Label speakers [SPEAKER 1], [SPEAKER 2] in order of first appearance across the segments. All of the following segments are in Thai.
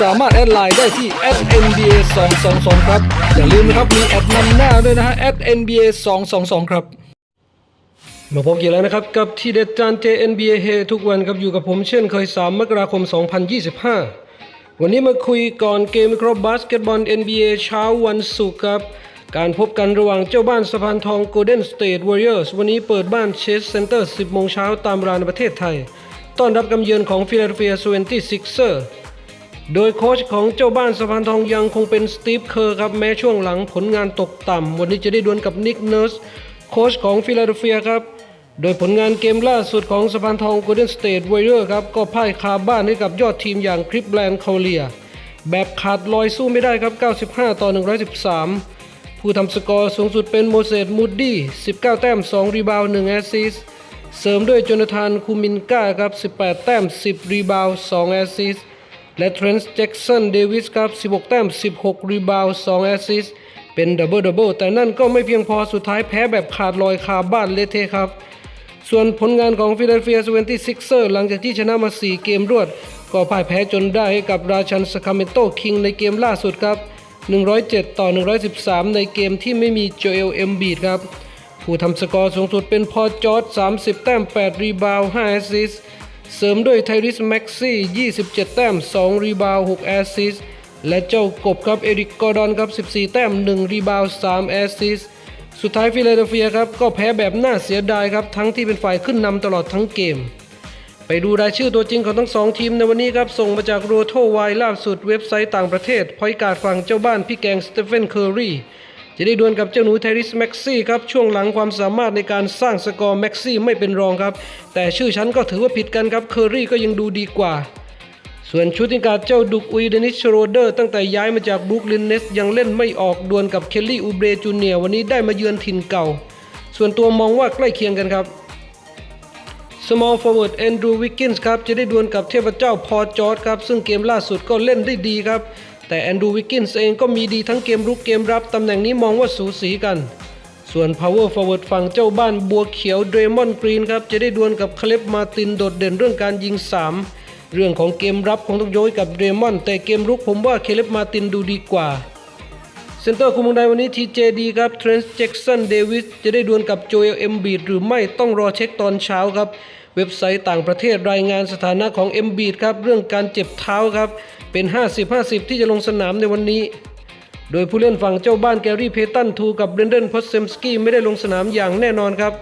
[SPEAKER 1] สามารถแอดไลน์ได้ที่ @nba 222ครับ อย่าลืมนะครับ มีแอดนำหน้าด้วยนะฮะ @nba 222ครับมาพบกันแล้วนะครับ กับที่เด็ดจานเจ NBA เฮทุกวันครับอยู่กับผมเช่นเคย 3 มกราคม 2025 วันนี้มาคุยก่อนเกมคราะห์บาสเกตบอล NBA เช้าวันศุกร์ครับ การพบกันระหว่างเจ้าบ้านสะพานทอง Golden State Warriors วันนี้เปิดบ้านเชสเซ็นเตอร์ 10 โมงเช้าตามเวลาในประเทศไทย ต้อนรับกำเยือนของ Philadelphia 76ers โดยโค้ชของเจ้าบ้านสะพานทองยังคงเป็นสตีฟเคอร์ครับ แม้ช่วงหลังผลงานตกต่ำ วันนี้จะได้ดวลกับนิกเนิร์สโค้ชของฟิลาเดลเฟียครับ โดยผลงานเกมล่าสุดของสะพานทอง Golden State Warriors ครับ ก็พ่ายคาบ้านให้กับยอดทีมอย่างคลิปแลนด์เคาเลีย แบบขาดลอยสู้ไม่ได้ครับ 95 ต่อ 113 ผู้ทำสกอร์สูงสุดเป็นโมเสสมูดดี้ 19 แต้ม 2 รีบาวด์1แอสซิสเสริมด้วยโจนาธานคูมินกาครับ 18 แต้ม 10 รีบาวด์2แอสซิสต และเทรนส์แจ็กสันเดวิสครับ 16 แต้ม 16 รีบาวด์2แอสซิสเป็นดับเบิลดับเบิลแต่นั่นก็ไม่เพียงพอสุดท้ายแพ้แบบขาดลอยคาบ้านเลเทครับ ส่วนผลงานของฟิลาเดลเฟีย 76ers หลังจากที่ชนะมา 4 เกมรวด ก็พ่ายแพ้จนได้ให้กับราชันสคาเมนโตคิงในเกมล่าสุดครับ 107 ต่อ 113 ในเกมที่ไม่มีโจเอลเอ็มบีดครับ ผู้ทำสกอร์สูงสุดเป็นพอจอร์ด30 แต้ม 8 รีบาวด์5แอสซิส เสริมด้วยไทริสแม็กซี่ 27 แต้ม 2 รีบาวด์6แอสซิสและเจ้ากบครับ เอริกกอร์ดอนครับ 14 แต้ม 1 รีบาวด์3แอสซิสสุดท้ายฟิลาเดลเฟียครับ ก็แพ้แบบน่าเสียดายครับ ทั้งที่เป็นฝ่ายขึ้นนำตลอดทั้งเกม ไปดูรายชื่อตัวจริงของทั้งสองทีมในวันนี้ครับ ส่งมาจากโรโทไวล่าสุดเว็บไซต์ต่างประเทศพอยการ์ดฝั่งเจ้าบ้านพี่แกงสเตเฟนเคอร์รี จะได้ดวลกับเจ้าหนูไทริสแม็กซี่ครับช่วงหลังความสามารถในการสร้างสกอร์แม็กซี่ไม่เป็นรองครับ แต่ชื่อชั้นก็ถือว่าผิดกันครับเคอร์รีก็ยังดูดีกว่า ส่วนชุดติงการดเจ้าดุกอุยเดนิสโรเดอร์ตั้งแต่ย้ายมาจากบรุกลินเนสยังเล่นไม่ออกดวลกับเคลลี่อูเบรจูเนียวันนี้ได้มาเยือนถิ่นเก่า ส่วนตัวมองว่าใกล้เคียงกันครับ Small forward Andrew Wiggins ครับจะได้ดวลกับเทพเจ้าพอจอร์ดครับซึ่งเกมล่าสุดก็เล่นได้ดีครับ แต่แอนดูวิกกินส์เองก็มีดีทั้งเกมรุกเกมรับตำแหน่งนี้มองว่าสูสีกัน ส่วน Power Forward ฝั่งเจ้าบ้านบัวเขียวเดรมอนกรีนครับ จะได้ดวลกับคาเลบมาตินโดดเด่นเรื่องการยิง 3 เรื่องของเกมรับคงต้องโยยกับเดรมอนแต่เกมรุกผมว่าเคเลบมาตินดูดีกว่า เซนเตอร์คุมงใดวันนี้ทีเจดีครับเทรนส์แจ็กสันเดวิสจะได้ดวลกับโจเอลเอ็มบีดหรือไม่ต้องรอเช็คตอนเช้าครับ เว็บไซต์ต่างประเทศรายงานสถานะของเอ็มบีดครับเรื่องการเจ็บเท้าครับ เป็น 50-50 ที่จะลงสนามในวันนี้ โดยผู้เล่นฝั่งเจ้าบ้านแกรี่เพตันทูกับเบรนเดนพอสเซมสกี้ไม่ได้ลงสนามอย่างแน่นอนครับ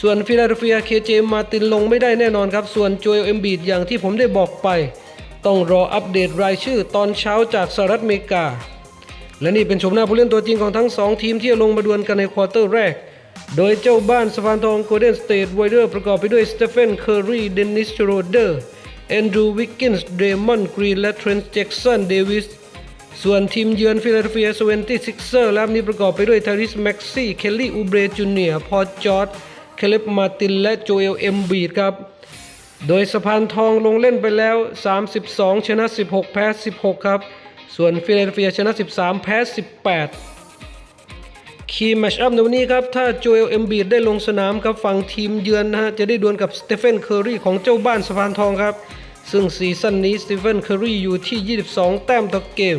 [SPEAKER 1] ส่วนฟิลาเดลเฟียเคเจมาตินลงไม่ได้แน่นอนครับส่วนโจเอลเอมบีดอย่างที่ผมได้บอกไป ต้องรออัปเดตรายชื่อตอนเช้าจากสหรัฐอเมริกา และนี่เป็นชมหน้าผู้เล่นตัวจริงของทั้ง 2 ทีมที่จะลงมาดวลกันในควอเตอร์แรก โดยเจ้าบ้านสปานทองโกลเด้นสเตทไวเดอร์ประกอบไปด้วยสเตเฟนเคอร์รีเดนิสโรเดอร์แอนดรูวิกกินส์เดมอนกรีนและเทรนต์แจ็กสันเดวิสส่วนทีมเยือนฟิลาเดลเฟียสเวนตี้ซิกเซอร์แลำนี้ประกอบไปด้วยทาริสแม็กซี่ เคลลี่อูเบรจูเนียพอจอร์ดเคเลบมาตินและโจเอลเอ็มบีดครับ โดยสะพานทองลงเล่นไปแล้ว 32 ชนะ 16 แพ้ 16 ครับ ส่วนฟิลาเดลเฟียชนะ 13 แพ้ 18 คีย์แมชอัพในวันนี้ครับ ถ้าโจเอลเอมบีดได้ลงสนามกับฝั่งทีมเยือนนะฮะ จะได้ดวลกับสเตเฟนเคอร์รีของเจ้าบ้านสะพานทองครับ ซึ่งซีซั่นนี้สเตเฟนเคอร์รีอยู่ที่ 22 แต้มต่อเกม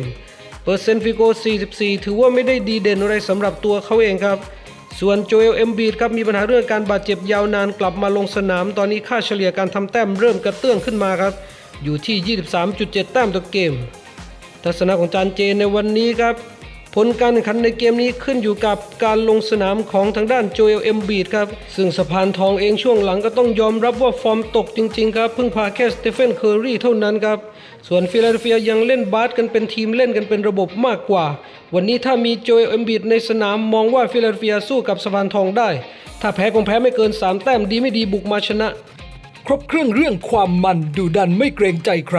[SPEAKER 1] เปอร์เซ็นต์ฟิโก 44 ถือว่าไม่ได้ดีเด่นอะไรสำหรับตัวเขาเองครับส่วนโจเอลเอมบีดครับมีปัญหาเรื่องการบาดเจ็บยาวนานกลับมาลงสนาม ตอนนี้ค่าเฉลี่ยการทำแต้มเริ่มกระเตื้องขึ้นมาครับ อยู่ที่ 23.7 แต้มต่อเกม ทัศนะของจานเจในวันนี้ครับ ผลการแข่งขันในเกมนี้ขึ้นอยู่กับการลงสนามของทางด้านโจเอลเอ็มบีดครับ ซึ่งสะพานทองเองช่วงหลังก็ต้องยอมรับว่าฟอร์มตกจริงๆครับ เพิ่งพาแค่สเตเฟนเคอร์รี่เท่านั้นครับ ส่วนฟิลาเดลเฟียยังเล่นบาสกันเป็นทีมเล่นกันเป็นระบบมากกว่า วันนี้ถ้ามีโจเอลเอ็มบีดในสนามมองว่าฟิลาเดลเฟียสู้กับสะพานทองได้ ถ้าแพ้คงแพ้ไม่เกินสามแต้มดีไม่ดีบุกมาชนะ ครบเครื่องเรื่องความมันดูดันไม่เกรงใจใคร